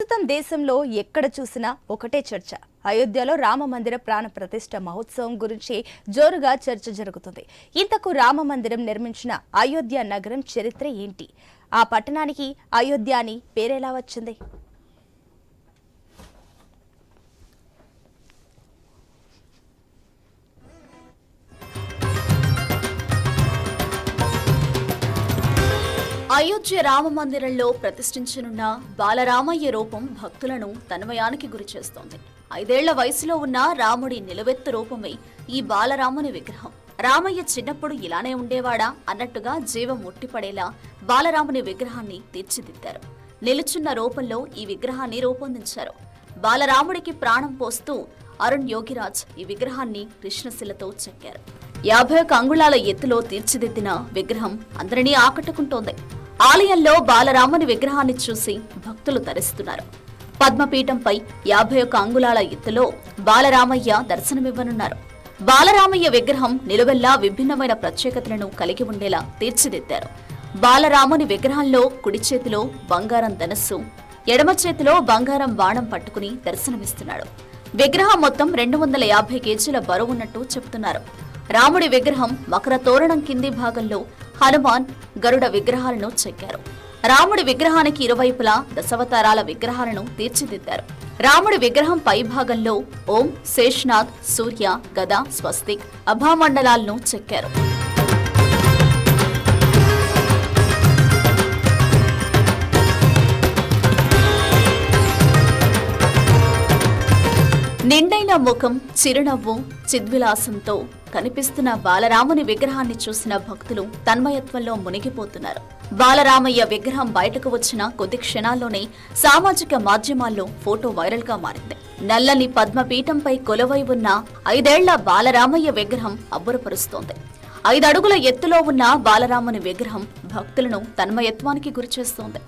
ప్రస్తుతం దేశంలో ఎక్కడ చూసినా ఒకటే చర్చ. అయోధ్యలో రామ మందిర ప్రాణ ప్రతిష్ఠ మహోత్సవం గురించి జోరుగా చర్చ జరుగుతుంది. ఇంతకు రామ మందిరం నిర్మించిన అయోధ్య నగరం చరిత్ర ఏంటి? ఆ పట్టణానికి అయోధ్య అని పేరెలా వచ్చింది? అయోధ్య రామ మందిరంలో ప్రతిష్ఠించనున్న బాలరామయ్య రూపం భక్తులను తన్మయానికి గురిచేస్తోంది ఐదేళ్ళ వయసులో ఉన్న రాముడి నిలువెత్తు రూపమే ఈ బాలరాముని విగ్రహం. రామయ్య చిన్నప్పుడు ఇలానే ఉండేవాడా అన్నట్టుగా జీవం ఉట్టిపడేలా బాలరాముని విగ్రహాన్ని తీర్చిదిద్దారు. నిలుచున్న రూపంలో ఈ విగ్రహాన్ని రూపొందించారు. బాలరాముడికి ప్రాణం పోస్తూ అరుణ్ యోగిరాజ్ ఈ విగ్రహాన్ని కృష్ణశిలతో చెక్కారు. యాభై ఒక అంగుళాల ఎత్తులో తీర్చిదిద్దిన విగ్రహం అందరినీ ఆకట్టుకుంటోంది. ఆలయంలో బాలరాముని విగ్రహాన్ని చూసి భక్తులు తరిస్తున్నారు. పద్మపీఠంపై యాభై ఒక్క అంగుళాల ఎత్తులో బాలరామయ్య దర్శనమివ్వనున్నారు. బాలరామయ్య విగ్రహం నిలువెల్లా విభిన్నమైన ప్రత్యేకతలను కలిగి ఉండేలా తీర్చిదిద్దారు. బాలరాముని విగ్రహంలో కుడి చేతిలో బంగారం ధనస్సు ఎడమ చేతిలో బంగారం బాణం పట్టుకుని దర్శనమిస్తున్నాడు. విగ్రహం మొత్తం రెండు వందల యాభై కేజీల బరువున్నట్టు చెబుతున్నారు రాముడి విగ్రహం మకర తోరణం కింది భాగంలో హనుమాన్ గరుడ విగ్రహాలను చెక్కారు. రాముడి విగ్రహానికి ఇరువైపులా దశవతారాల విగ్రహాలను తీర్చిదిద్దారు. రాముడి విగ్రహం పై భాగంలో ఓం శేష్నాథ్ సూర్య గద స్వస్తిక్ అభామండలాలను చెక్కారు. నిండైన ముఖం చిరునవ్వు చిద్విలాసంతో కనిపిస్తున్న బాలరాముని విగ్రహాన్ని చూసిన భక్తులు తన్మయత్వంలో మునిగిపోతున్నారు. బాలరామయ్య విగ్రహం బయటకు వచ్చిన కొద్ది క్షణాల్లోనే సామాజిక మాధ్యమాల్లో ఫోటో వైరల్గా మారింది. నల్లని పద్మపీఠంపై కొలువై ఉన్న ఐదేళ్ళ బాలరామయ్య విగ్రహం అబ్బురపరుస్తోంది. ఐదడుగుల ఎత్తులో ఉన్న బాలరాముని విగ్రహం భక్తులను తన్మయత్వానికి గురిచేస్తోంది.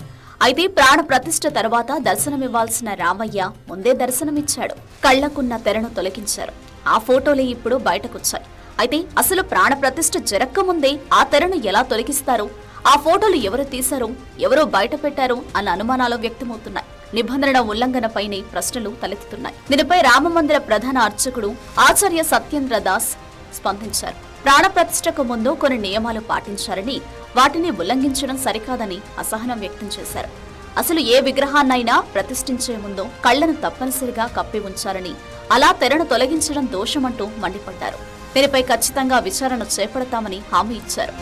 అయితే ప్రాణ ప్రతిష్ఠ తర్వాత దర్శనమివ్వాల్సిన రామయ్య ముందే దర్శనమిచ్చాడు. కళ్ళకున్న తెరను తొలగించారు. ఆ ఫోటోలే ఇప్పుడు బయటకొచ్చాయి. అయితే అసలు ప్రాణప్రతిష్ఠ జరక్కముందే ఆ తెరను ఎలా తొలగిస్తారు? ఆ ఫోటోలు ఎవరు తీశారు? ఎవరో బయట పెట్టారో? అన్న అనుమానాలు వ్యక్తమవుతున్నాయి. నిబంధనల ఉల్లంఘనపైనే ప్రశ్నలు తలెత్తుతున్నాయి. దీనిపై రామమందిర ప్రధాన అర్చకుడు ఆచార్య సత్యేంద్ర దాస్ స్పందించారు. ప్రాణప్రతిష్ఠకు ముందు కొన్ని నియమాలు పాటించారని వాటిని ఉల్లంఘించడం సరికాదని అసహనం వ్యక్తం చేశారు. అసలు ఏ విగ్రహాన్నైనా ప్రతిష్ఠించే ముందు కళ్ళను తప్పనిసరిగా కప్పి ఉంచాలని అలా తెరను తొలగించడం దోషమంటూ మండిపడ్డారు. దీనిపై ఖచ్చితంగా విచారణ చేపడతామని హామీ ఇచ్చారు.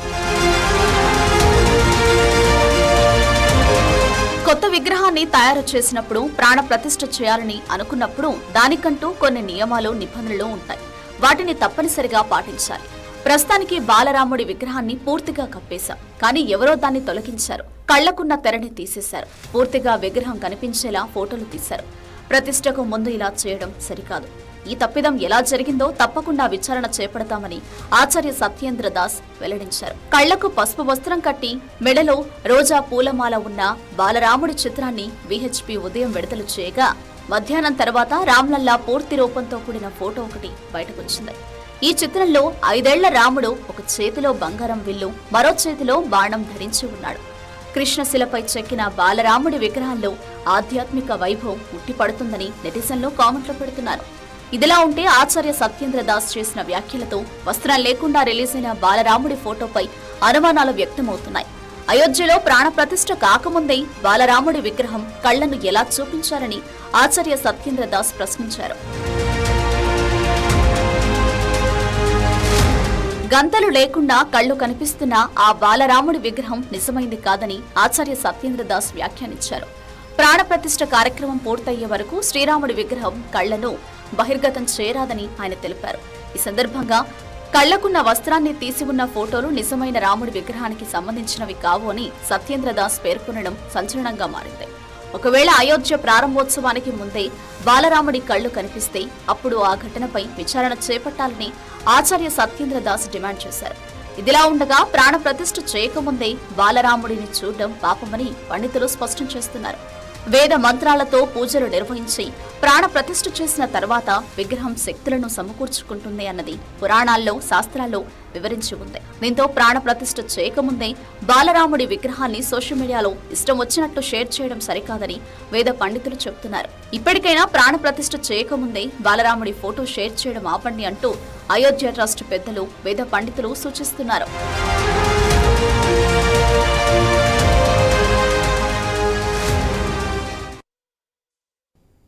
కొత్త విగ్రహాన్ని తయారు చేసినప్పుడు ప్రాణ ప్రతిష్ఠ చేయాలని అనుకున్నప్పుడు దానికంటూ కొన్ని నియమాలు నిబంధనలు ఉంటాయి. వాటిని తప్పనిసరిగా పాటించాలి. ప్రస్తుతానికి బాలరాముడి విగ్రహాన్ని పూర్తిగా కప్పేశాం. కానీ ఎవరో దాన్ని తొలగించారు. కళ్ళకున్న తెరని తీసేశారు. పూర్తిగా విగ్రహం కనిపించేలా ఫోటోలు తీశారు. ప్రతిష్టకు ముందు ఇలా చేయడం సరికాదు. ఈ తప్పిదం ఎలా జరిగిందో తప్పకుండా విచారణ చేపడతామని ఆచార్య సత్యేంద్ర దాస్ వెల్లడించారు. కళ్ళకు పసుపు వస్త్రం కట్టి మెడలో రోజా పూలమాల ఉన్న బాలరాముడి చిత్రాన్ని విహెచ్పి ఉదయం విడుదల చేయగా మధ్యాహ్నం తర్వాత రామ్లల్లా పూర్తి రూపంతో కూడిన ఫోటో ఒకటి బయటకొచ్చింది. ఈ చిత్రంలో ఐదేళ్ళ రాముడు ఒక చేతిలో బంగారం విల్లు మరో చేతిలో బాణం ధరించి ఉన్నాడు. కృష్ణశిలపై చెక్కిన బాలరాముడి విగ్రహంలో ఆధ్యాత్మిక వైభవం ఉట్టిపడుతుందని నెటిజన్లు కామెంట్లు పెడుతున్నారు. ఇదిలా ఉంటే ఆచార్య సత్యేంద్ర దాస్ చేసిన వ్యాఖ్యలతో వస్త్రం లేకుండా రిలీజ్ అయిన బాలరాముడి ఫోటోపై అనుమానాలు వ్యక్తమవుతున్నాయి. అయోధ్యలో ప్రాణప్రతిష్ఠ కాకముందే బాలరాముడి విగ్రహం కళ్ళను ఎలా చూపించారని ఆచార్య సత్యేంద్ర దాస్ ప్రశ్నించారు. గంతలు లేకుండా కళ్ళు కనిపిస్తున్న ఆ బాలరాముడి విగ్రహం నిజమైంది కాదని ఆచార్య సత్యేంద్ర దాస్ వ్యాఖ్యానించారు. ప్రాణప్రతిష్ఠ కార్యక్రమం పూర్తయ్యే వరకు శ్రీరాముడి విగ్రహం కళ్ళను బహిర్గతం చేయరాదని ఆయన తెలిపారు. ఈ సందర్భంగా కళ్ళకున్న వస్త్రాన్ని తీసి ఉన్న ఫోటోలు నిజమైన రాముడి విగ్రహానికి సంబంధించినవి కావు అని సత్యేంద్ర దాస్ పేర్కొనడం సంచలనంగా మారింది. ఒకవేళ అయోధ్య ప్రారంభోత్సవానికి ముందే బాలరాముడి కళ్ళు కనిపిస్తే అప్పుడు ఆ ఘటనపై విచారణ చేపట్టాలని ఆచార్య సత్యేంద్ర దాస్ డిమాండ్ చేశారు. ఇదిలా ఉండగా ప్రాణ ప్రతిష్ఠ చేయకముందే బాలరాముడిని చూడడం పాపమని పండితులు స్పష్టం చేస్తున్నారు. వేద మంత్రాలతో పూజలు నిర్వహించి ప్రాణ ప్రతిష్ఠ చేసిన తర్వాత విగ్రహం శక్తులను సమకూర్చుకుంటుంది అన్నది పురాణాల్లో శాస్త్రాల్లో వివరించి ఉంది. దీంతో ప్రాణ ప్రతిష్ఠ చేయకముందే బాలరాముడి విగ్రహాన్ని సోషల్ మీడియాలో ఇష్టం వచ్చినట్టు షేర్ చేయడం సరికాదని వేద పండితులు చెబుతున్నారు. ఇప్పటికైనా ప్రాణ ప్రతిష్ఠ చేయకముందే బాలరాముడి ఫోటో షేర్ చేయడం ఆపండి అంటూ అయోధ్య ట్రస్ట్ పెద్దలు వేద పండితులు సూచిస్తున్నారు.